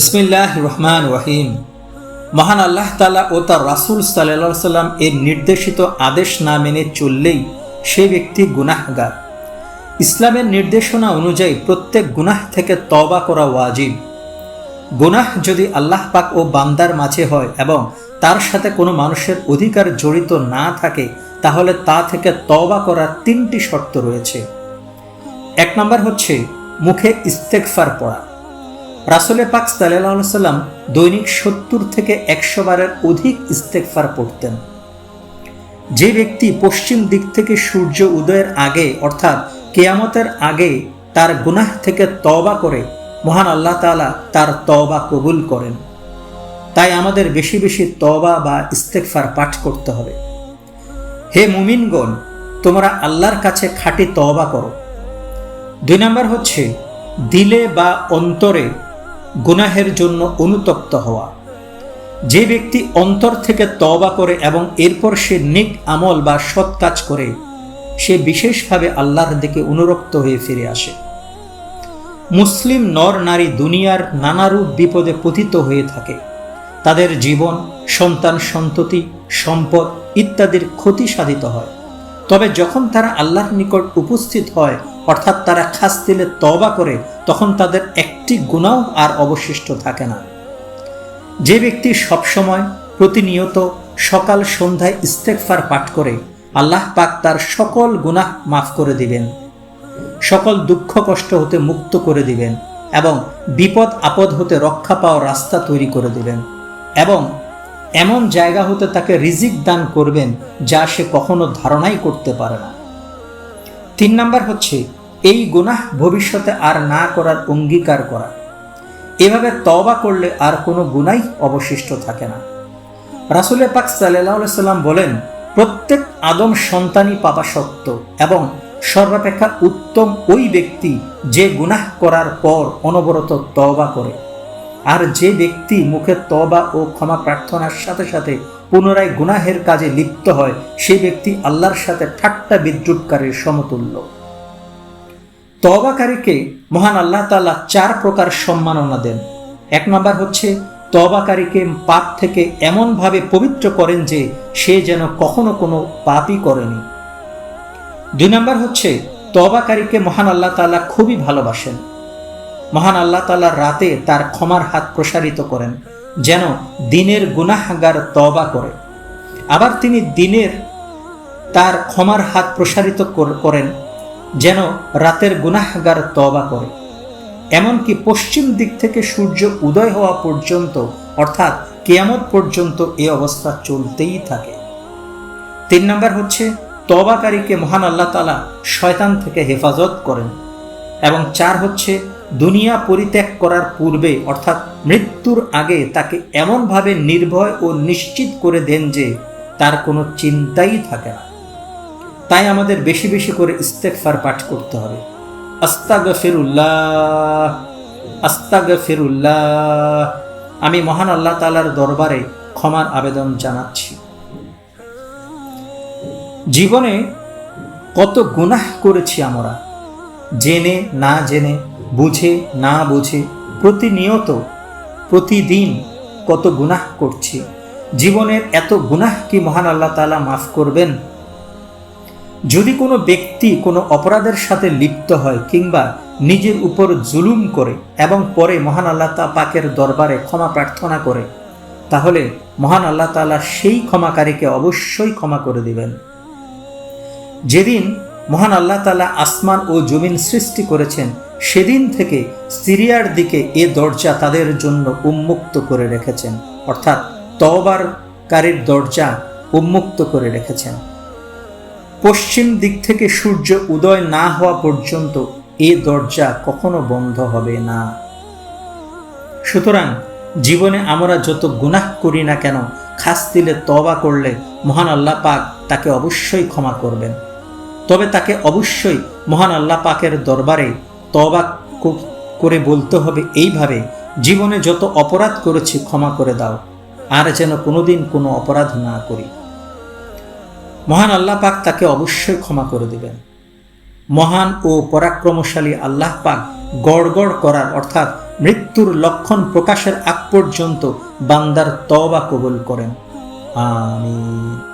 বিসমিল্লাহ রহমান রহিম মহান আল্লাহ তালা ও তার রাসুল সাল্লা সাল্লাম এর নির্দেশিত আদেশ না মেনে চললেই সে ব্যক্তি গুনাহগার। ইসলামের নির্দেশনা অনুযায়ী প্রত্যেক গুনাহ থেকে তবা করা ওয়াজিব। গুনাহ যদি আল্লাহ পাক ও বান্দার মাঝে হয় এবং তার সাথে কোনো মানুষের অধিকার জড়িত না থাকে, তাহলে তা থেকে তবা করার তিনটি শর্ত রয়েছে। এক নম্বর হচ্ছে মুখে ইস্তেকফার পড়া। রাসুলে পাক সাল্লাহ সাল্লাম দৈনিক সত্তর থেকে একশো বারের অধিক ইস্তেকফার পড়তেন। যে ব্যক্তি পশ্চিম দিক থেকে সূর্য উদয়ের আগে, অর্থাৎ কেয়ামতের আগে তার গুনাহ থেকে তবা করে, মহান আল্লাহ তালা তার তবা কবুল করেন। তাই আমাদের বেশি বেশি তবা বা ইস্তেকফার পাঠ করতে হবে। হে মুমিনগণ, তোমরা আল্লাহর কাছে খাঁটি তবা করো। দুই নম্বর হচ্ছে, দিলে বা অন্তরে গুনাহের জন্য অনুতপ্ত হওয়া। যে ব্যক্তি অন্তর থেকে তবা করে এবং এরপর সে নিক আমল বা সৎ কাজ করে, সে বিশেষভাবে আল্লাহর দিকে অনুরক্ত হয়ে ফিরে আসে। মুসলিম নর নারী দুনিয়ার নানারূপ বিপদে পতিত হয়ে থাকে। তাদের জীবন, সন্তান সন্ততি, সম্পদ ইত্যাদির ক্ষতি সাধিত হয়। তবে যখন তারা আল্লাহর নিকট উপস্থিত হয়, অর্থাৎ তারা খাস দিলে তবা করে তখন তাদের একটি গুণাও আর অবশিষ্ট থাকে না। যে ব্যক্তি সবসময় প্রতিনিয়ত সকাল সন্ধ্যায় ইস্তেকফার পাঠ করে, আল্লাহ পাক তার সকল গুনাহ মাফ করে দিবেন। সকল দুঃখ কষ্ট হতে মুক্ত করে দিবেন এবং বিপদ আপদ হতে রক্ষা পাওয়ার রাস্তা তৈরি করে দিবেন এবং এমন জায়গা হতে তাকে রিজিক দান করবেন যা সে কখনো ধারণাই করতে পারে না। তিন নাম্বার হচ্ছে এই গুনাহ ভবিষ্যতে আর না করার অঙ্গীকার করা। এভাবে তবা করলে আর কোনো গুনাই অবশিষ্ট থাকে না। রাসুল পাক সাল্লাহ সাল্লাম বলেন, প্রত্যেক আদম সন্তানই পাপাসক্ত এবং সর্বাপেক্ষা উত্তম ওই ব্যক্তি যে গুনাহ করার পর অনবরত তবা করে। আর যে ব্যক্তি মুখে তবা ও ক্ষমা প্রার্থনার সাথে সাথে পুনরায় গুনাহের কাজে লিপ্ত হয়, সে ব্যক্তি আল্লাহর সাথে ঠাট্টা বিদ্যুৎকারীর সমতুল্য। তবাকারীকে মহান আল্লাহ তালা চার প্রকার সম্মাননা দেন। এক নম্বর হচ্ছে তবাকারীকে পাপ থেকে এমনভাবে পবিত্র করেন যে সে যেন কখনো কোনো পাপই করেনি। দুই নম্বর হচ্ছে তবাকারীকে মহান আল্লাহ তালা খুবই ভালোবাসেন। মহান আল্লাহ তালা রাতে তার ক্ষমার হাত প্রসারিত করেন, যেন দিনের গুনাহগার তবা করে। আবার তিনি দিনের তার ক্ষমার হাত প্রসারিত করেন যেন রাতের গুনাহগার তবা করে। এমনকি পশ্চিম দিক থেকে সূর্য উদয় হওয়া পর্যন্ত, অর্থাৎ কেয়ামত পর্যন্ত এ অবস্থা চলতেই থাকে। তিন নম্বর হচ্ছে তবাকারীকে মহান আল্লাহ তালা শয়তান থেকে হেফাজত করেন। এবং চার হচ্ছে, দুনিয়া পরিত্যাগ করার পূর্বে, অর্থাৎ মৃত্যুর আগে তাকে এমনভাবে নির্ভয় ও নিশ্চিত করে দেন যে তার কোনো চিন্তাই থাকে না। তাই আমাদের বেশি বেশি করে ইস্তেকফার পাঠ করতে হবে। আস্তাগ ফেরুল্লাহ আস্তাগ ফেরুল্লাহ আমি মহান আল্লাহ তালার দরবারে ক্ষমার আবেদন জানাচ্ছি। জীবনে কত গুনাহ করেছি আমরা। জেনে, না জেনে, বুঝে, না বুঝে, প্রতিনিয়ত, প্রতিদিন কত গুনাহ করছি। জীবনের এত গুনাহ কি মহান আল্লাহ তালা মাফ করবেন? যদি কোনো ব্যক্তি কোনো অপরাধের সাথে লিপ্ত হয় কিংবা নিজের উপর জুলুম করে এবং পরে মহান আল্লাহ তা পাকের দরবারে ক্ষমা প্রার্থনা করে, তাহলে মহান আল্লাহ তালা সেই ক্ষমাকারীকে অবশ্যই ক্ষমা করে দিবেন। যেদিন মহান আল্লাহ তালা আসমান ও জমিন সৃষ্টি করেছেন, সেদিন থেকে সিরিয়ার দিকে এ দরজা তাদের জন্য উন্মুক্ত করে রেখেছেন, অর্থাৎ তবারকারীর দরজা উন্মুক্ত করে রেখেছেন। পশ্চিম দিক থেকে সূর্য উদয় না হওয়া পর্যন্ত এ দরজা কখনো বন্ধ হবে না। সুতরাং জীবনে আমরা যত গুনাহ করি না কেন খাস দিলে তবা করলে মহান আল্লাহ পাক তাকে অবশ্যই ক্ষমা করবেন। তবে তাকে অবশ্যই মহান আল্লাহ পাকের দরবারে তবা করে বলতে হবে এইভাবে, জীবনে যত অপরাধ করেছি ক্ষমা করে দাও, আর যেন কোনোদিন কোনো অপরাধ না করি। মহান আল্লাহ পাক তাকে অবশ্যই ক্ষমা করে দিবেন। মহান ও পরাক্রমশালী আল্লাহ পাক গড়গড় করার অর্থাৎ মৃত্যুর লক্ষণ প্রকাশের আগ পর্যন্ত বান্দার তবা কবুল করেন। আমিন।